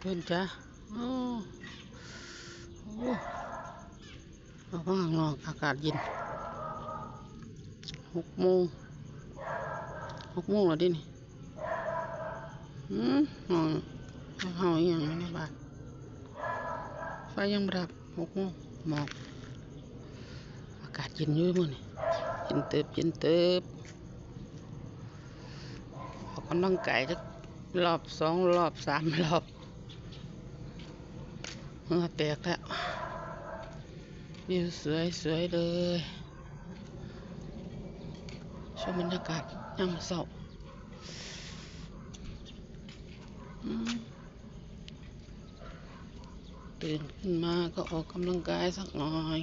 เพื่อนจ้าโอ้โอ้ออกมาข้างนอกอากาศเย็นหกโมงหกโมงแล้วดินี่อืมห้องห้องอีหยังอยู่ในบ้านไฟยังบดับหกโมงหมอกอากาศเย็นอยู่มื้อนี่เย็นเติบเย็นเติบออกกำลังกายจักรอบสองรอบสามรอบ หงื่อแตกแล้ววิวสวยสวยเลยชมบรรยากาศยามเช้าอืมตื่นขึ้นมาก็ออกกำลังกายสักหน่อย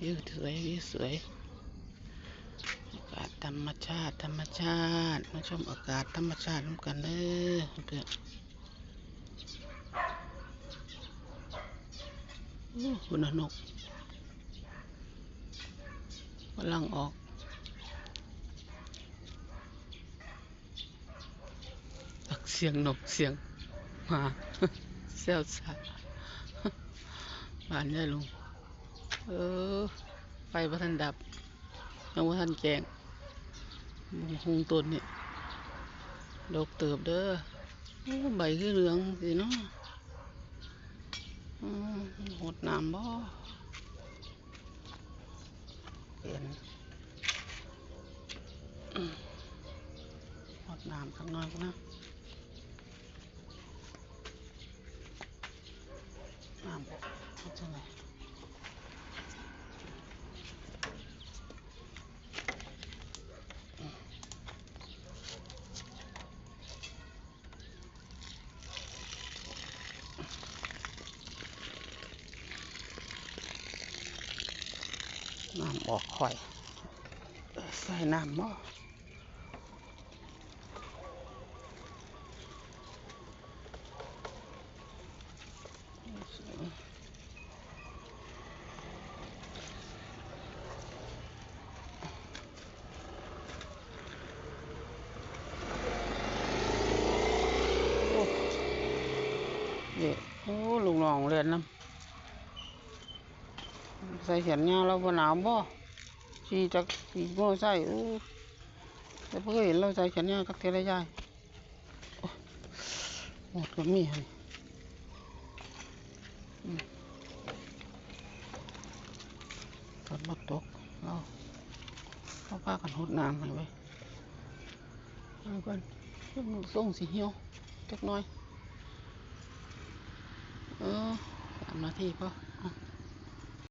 วิวสวยวิวสวย ธรรมชาติ ธรรมชาติมาชมอากาศธรรมชาติร่วมกันเลยเพื่อนบุญนกกำลังออกตักเสียงนกเสียงมาเซลสัตว์บ้านยายลุงเออไฟพระทันดับยังพระทันแจง มงคงต้นนี่ดอกเติบเด้อใบคือเหลืองสิเนาะหดน้ำบ่เปลี่ยนหดน้ำข้างนอกนะน้ำหดจังไง น้ำออกค่อย ใส่น้ำบ่โอ้เด็กโอ้ลูกน้องเรียนน้ำ ใส่แขนยาวเราบ่หนาวบ่ขี่จักขี่โม่ใส่อู้แต่เพิ่งเห็นเราใส่แขนยาวจักเทระยายหมดก็มีหั่นอืมฝนบ่ตกเราเขาพากันหดน้ำให้ไว้เอาก่อนส่งสีเหี่ยวจักหน่อย เออสามนาทีพอ